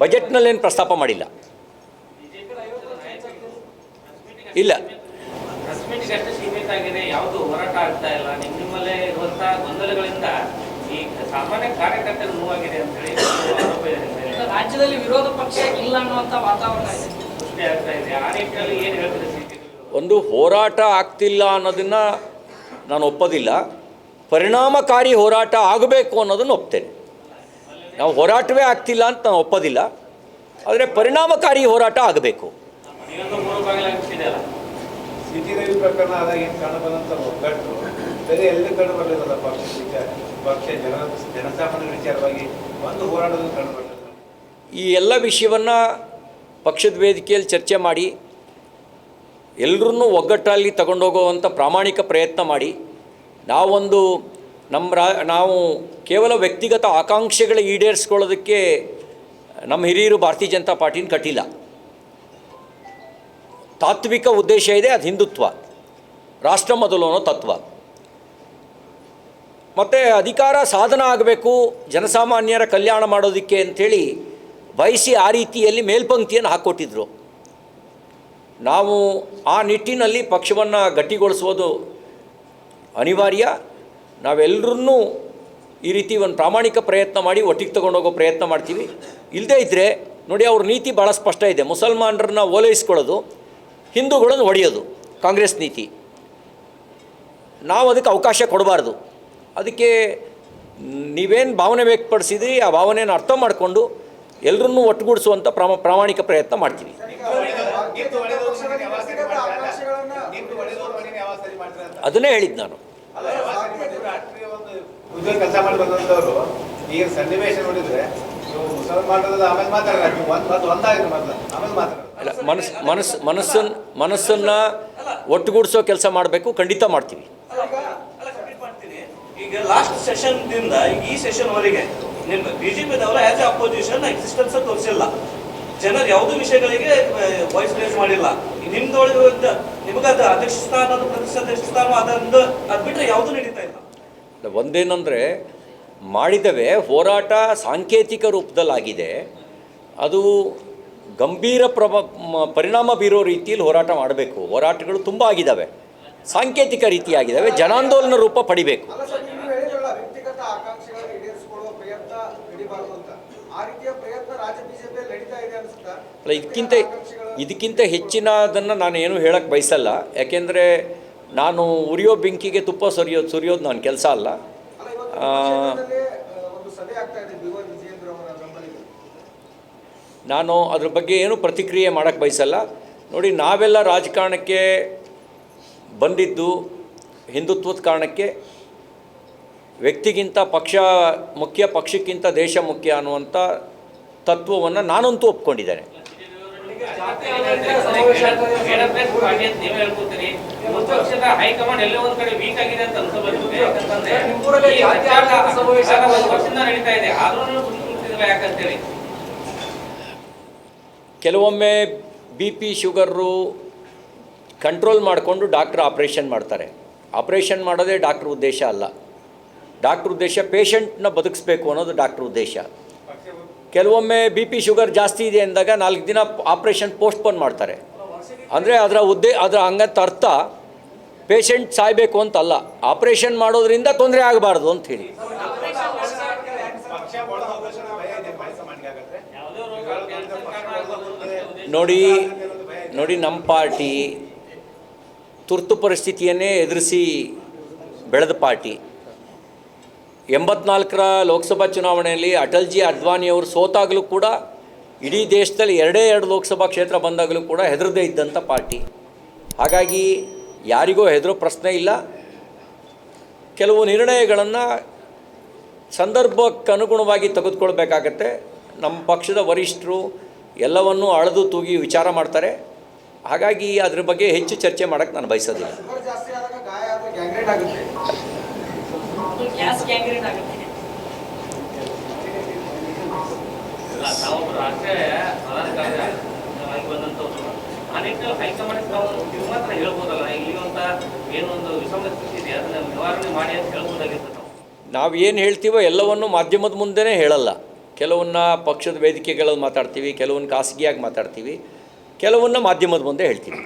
ಬಜೆಟ್ನಲ್ಲೇನು ಪ್ರಸ್ತಾಪ ಮಾಡಿಲ್ಲ. ಇಲ್ಲ. ರಾಜ್ಯದಲ್ಲಿ ವಿರೋಧ ಪಕ್ಷ ವಾತಾವರಣ ಒಂದು ಹೋರಾಟ ಆಗ್ತಿಲ್ಲ ಅನ್ನೋದನ್ನು ನಾನು ಒಪ್ಪೋದಿಲ್ಲ. ಪರಿಣಾಮಕಾರಿ ಹೋರಾಟ ಆಗಬೇಕು ಅನ್ನೋದನ್ನು ಒಪ್ತೇನೆ. ನಾವು ಹೋರಾಟವೇ ಆಗ್ತಿಲ್ಲ ಅಂತ ನಾನು ಒಪ್ಪೋದಿಲ್ಲ. ಆದರೆ ಪರಿಣಾಮಕಾರಿ ಹೋರಾಟ ಆಗಬೇಕು. ಈ ಎಲ್ಲ ವಿಷಯವನ್ನು ಪಕ್ಷದ ವೇದಿಕೆಯಲ್ಲಿ ಚರ್ಚೆ ಮಾಡಿ ಎಲ್ಲರನ್ನೂ ಒಗ್ಗಟ್ಟಲ್ಲಿ ತಗೊಂಡೋಗುವಂಥ ಪ್ರಾಮಾಣಿಕ ಪ್ರಯತ್ನ ಮಾಡಿ ನಾವೊಂದು ನಮ್ಮ ರಾ, ನಾವು ಕೇವಲ ವ್ಯಕ್ತಿಗತ ಆಕಾಂಕ್ಷೆಗಳ ಈಡೇರಿಸ್ಕೊಳ್ಳೋದಕ್ಕೆ ನಮ್ಮ ಹಿರಿಯರು ಭಾರತೀಯ ಜನತಾ ಪಾರ್ಟಿನ ಕಟ್ಟಿಲ್ಲ ತಾತ್ವಿಕ ಉದ್ದೇಶ ಇದೆ, ಅದು ಹಿಂದುತ್ವ. ರಾಷ್ಟ್ರ ಮೊದಲು ಅನ್ನೋ ತತ್ವ. ಮತ್ತು ಅಧಿಕಾರ ಸಾಧನ ಆಗಬೇಕು, ಜನಸಾಮಾನ್ಯರ ಕಲ್ಯಾಣ ಮಾಡೋದಕ್ಕೆ ಅಂಥೇಳಿ ಬಯಸಿ ಆ ರೀತಿಯಲ್ಲಿ ಮೇಲ್ಪಂಕ್ತಿಯನ್ನು ಹಾಕ್ಕೊಟ್ಟಿದ್ರು ನಾವು ಆ ನಿಟ್ಟಿನಲ್ಲಿ ಪಕ್ಷವನ್ನು ಗಟ್ಟಿಗೊಳಿಸುವುದು ಅನಿವಾರ್ಯ. ನಾವೆಲ್ಲರನ್ನೂ ಈ ರೀತಿ ಒಂದು ಪ್ರಾಮಾಣಿಕ ಪ್ರಯತ್ನ ಮಾಡಿ ಒಟ್ಟಿಗೆ ತೊಗೊಂಡೋಗೋ ಪ್ರಯತ್ನ ಮಾಡ್ತೀವಿ. ಇಲ್ಲದೇ ಇದ್ದರೆ ನೋಡಿ ಅವ್ರ ನೀತಿ ಭಾಳ ಸ್ಪಷ್ಟ ಇದೆ. ಮುಸಲ್ಮಾನರನ್ನ ಓಲೈಸ್ಕೊಳ್ಳೋದು ಹಿಂದೂಗಳನ್ನು ಹೊಡೆಯೋದು ಕಾಂಗ್ರೆಸ್ ನೀತಿ. ನಾವು ಅದಕ್ಕೆ ಅವಕಾಶ ಕೊಡಬಾರ್ದು. ಅದಕ್ಕೆ ನೀವೇನು ಭಾವನೆ ವ್ಯಕ್ತಪಡಿಸಿದ್ರಿ ಆ ಭಾವನೆಯನ್ನು ಅರ್ಥ ಮಾಡಿಕೊಂಡು ಎಲ್ಲರನ್ನೂ ಒಟ್ಟುಗೂಡಿಸುವಂಥ ಪ್ರಾಮ ಪ್ರಾಮಾಣಿಕ ಪ್ರಯತ್ನ ಮಾಡ್ತೀವಿ? ಅದನ್ನೇ ಹೇಳಿದ್ದು ನಾನು. ರಾಷ್ಟ್ರೀಯ ಒಂದು ಕೆಲಸ ಮಾಡಿ ಈಗ ಸನ್ನಿವೇಶ ನೋಡಿದ್ರೆ ಮನಸ್ಸು ಮನಸ್ಸನ್ನು ಮನಸ್ಸನ್ನು ಒಟ್ಟುಗೂಡಿಸೋ ಕೆಲಸ ಮಾಡಬೇಕು ಖಂಡಿತ ಮಾಡ್ತೀವಿ. ಈಗ ಲಾಸ್ಟ್ ಸೆಷನ್ ದಿಂದ ಈ ಸೆಷನ್ ವರೆಗೆ ನಿಮ್ಮ ಬಿಜೆಪಿದವರ ಆಸ್ ಅಪೋಸಿಷನ್ ಎಕ್ಸಿಸ್ಟೆನ್ಸ್ ತೋರಿಸಿಲ್ಲ. ಜನರು ಯಾವುದೇ ವಿಷಯಗಳಿಗೆ ವಾಯ್ಸ್ ರೇಸ್ ಮಾಡಿಲ್ಲ. ನಿಮ್ದೊಳಗೆ ನಿಮಗದು ಅಧ್ಯಕ್ಷ ಸ್ಥಾನ ಅಧ್ಯಕ್ಷ ಅದು ಬಿಟ್ಟರೆ ಯಾವುದೂ ನಡೀತಾ ಇಲ್ಲ. ಒಂದೇನೆಂದರೆ ಮಾಡಿದವೆ ಹೋರಾಟ ಸಾಂಕೇತಿಕ ರೂಪದಲ್ಲಾಗಿದೆ. ಅದು ಗಂಭೀರ ಪ್ರಭ ಪರಿಣಾಮ ಬೀರೋ ರೀತಿಯಲ್ಲಿ ಹೋರಾಟ ಮಾಡಬೇಕು. ಹೋರಾಟಗಳು ತುಂಬ ಆಗಿದ್ದಾವೆ ಸಾಂಕೇತಿಕ ರೀತಿಯಾಗಿದ್ದಾವೆ ಜನಾಂದೋಲನ ರೂಪ ಪಡಿಬೇಕು ಅಲ್ಲ ಸರ್ ನೀವು ಹೇಳಿದ್ರಲ್ಲ ವ್ಯಕ್ತಿಗತ ಆಕಾಂಕ್ಷೆಗಳನ್ನು ಈಡೇರಿಸಿಕೊಳ್ಳುವ ಪ್ರಯತ್ನ ಅಂತ. ಆ ರೀತಿಯ ಪ್ರಯತ್ನ ರಾಜ್ಯ ಬಿಜೆಪಿಯಲ್ಲಿ ನಡೀತಾ ಇದೆ ಅನ್ಸುತ್ತಾ? ಅಲ್ಲ ಇದಕ್ಕಿಂತ ಇದಕ್ಕಿಂತ ಹೆಚ್ಚಿನದನ್ನು ನಾನು ಏನು ಹೇಳಕ್ಕೆ ಬಯಸಲ್ಲ. ಯಾಕೆಂದರೆ ನಾನು ಉರಿಯೋ ಬೆಂಕಿಗೆ ತುಪ್ಪ ಸುರಿಯೋದು ಸುರಿಯೋದು ನನ್ನ ಕೆಲಸ ಅಲ್ಲ. ನಾನು ಅದ್ರ ಬಗ್ಗೆ ಏನು ಪ್ರತಿಕ್ರಿಯೆ ಮಾಡೋಕ್ಕೆ ಬಯಸಲ್ಲ. ನೋಡಿ ನಾವೆಲ್ಲ ರಾಜಕಾರಣಕ್ಕೆ ಬಂದಿದ್ದು ಹಿಂದುತ್ವದ ಕಾರಣಕ್ಕೆ ವ್ಯಕ್ತಿಗಿಂತ ಪಕ್ಷ ಮುಖ್ಯ ಪಕ್ಷಕ್ಕಿಂತ ದೇಶ ಮುಖ್ಯ ಅನ್ನುವಂಥ ತತ್ವವನ್ನು ನಾನಂತೂ ಒಪ್ಕೊಂಡಿದ್ದೇನೆ. ಕೆಲವೊಮ್ಮೆ ಬಿ ಪಿ ಶುಗರು ಕಂಟ್ರೋಲ್ ಮಾಡಿಕೊಂಡು ಡಾಕ್ಟ್ರ್ ಆಪ್ರೇಷನ್ ಮಾಡ್ತಾರೆ. ಆಪ್ರೇಷನ್ ಮಾಡೋದೇ ಡಾಕ್ಟ್ರ್ ಉದ್ದೇಶ ಅಲ್ಲ. ಡಾಕ್ಟ್ರ್ ಉದ್ದೇಶ ಪೇಷಂಟ್ನ ಬದುಕಿಸ್ಬೇಕು ಅನ್ನೋದು ಡಾಕ್ಟ್ರ್ ಉದ್ದೇಶ. ಕೆಲವೊಮ್ಮೆ ಬಿ ಪಿ ಶುಗರ್ ಜಾಸ್ತಿ ಇದೆ ಅಂದಾಗ ನಾಲ್ಕು ದಿನ ಆಪ್ರೇಷನ್ ಪೋಸ್ಟ್ಪೋನ್ ಮಾಡ್ತಾರೆ. ಅಂದರೆ ಅದರ ಉದ್ದೇ, ಅದರ ಹಂಗಂತ ಅರ್ಥ ಪೇಷಂಟ್ ಸಾಯಬೇಕು ಅಂತಲ್ಲ. ಆಪ್ರೇಷನ್ ಮಾಡೋದ್ರಿಂದ ತೊಂದರೆ ಆಗಬಾರ್ದು ಅಂತ ಹೇಳಿ. ನೋಡಿ ನೋಡಿ ನಮ್ಮ ಪಾರ್ಟಿ ತುರ್ತು ಪರಿಸ್ಥಿತಿಯನ್ನೇ ಎದುರಿಸಿ ಬೆಳೆದ ಪಾರ್ಟಿ. ಎಂಬತ್ನಾಲ್ಕರ ಲೋಕಸಭಾ ಚುನಾವಣೆಯಲ್ಲಿ ಅಟಲ್ಜಿ ಅಡ್ವಾಣಿಯವರು ಸೋತಾಗಲೂ ಕೂಡ ಇಡೀ ದೇಶದಲ್ಲಿ ಎರಡೇ ಎರಡು ಲೋಕಸಭಾ ಕ್ಷೇತ್ರ ಬಂದಾಗಲೂ ಕೂಡ ಹೆದರದೇ ಇದ್ದಂಥ ಪಾರ್ಟಿ. ಹಾಗಾಗಿ ಯಾರಿಗೂ ಹೆದರೋ ಪ್ರಶ್ನೆ ಇಲ್ಲ. ಕೆಲವು ನಿರ್ಣಯಗಳನ್ನು ಸಂದರ್ಭಕ್ಕನುಗುಣವಾಗಿ ತೆಗೆದುಕೊಳ್ಬೇಕಾಗತ್ತೆ. ನಮ್ಮ ಪಕ್ಷದ ವರಿಷ್ಠರು ಎಲ್ಲವನ್ನೂ ಅಳೆದು ತೂಗಿ ವಿಚಾರ ಮಾಡ್ತಾರೆ. ಹಾಗಾಗಿ ಅದ್ರ ಬಗ್ಗೆ ಹೆಚ್ಚು ಚರ್ಚೆ ಮಾಡೋಕ್ಕೆ ನಾನು ಬಯಸೋದಿಲ್ಲ. ಗ್ಯಾಸ್ ಗ್ಯಾಂಗ್ರೀನ್ ಆಗುತ್ತೆ ಇಲ್ಲ, ತಾವೊಬ್ಬರು ರಾಷ್ಟ್ರೀಯ ಪ್ರಧಾನ ಕಾರ್ಯದರ್ಶಿ ಬಂದಂಥವ್ರು. ಆ ನಿಟ್ಟಿನಲ್ಲಿ ಹೈಕಮಾಂಡ್ ತಾವು ಇದು ಮಾತ್ರ ಹೇಳ್ಬೋದಲ್ಲ ಇಲ್ಲಿರುವಂತ ಏನೋ ಒಂದು ವಿಷಮ ಸ್ಥಿತಿ ಇದೆ ಅದನ್ನ ನಿವಾರಣೆ ಮಾಡಿ ಅಂತ ಹೇಳ್ಬೋದಾಗಿತ್ತು ನಾವು ನಾವು ಏನು ಹೇಳ್ತೀವೋ ಎಲ್ಲವನ್ನು ಮಾಧ್ಯಮದ ಮುಂದೆನೇ ಹೇಳಲ್ಲ. ಕೆಲವನ್ನ ಪಕ್ಷದ ವೇದಿಕೆಗಳಲ್ಲಿ ಮಾತಾಡ್ತೀವಿ ಕೆಲವನ್ನ ಖಾಸಗಿಯಾಗಿ ಮಾತಾಡ್ತೀವಿ ಕೆಲವನ್ನ ಮಾಧ್ಯಮದ ಮುಂದೆ ಹೇಳ್ತೀವಿ.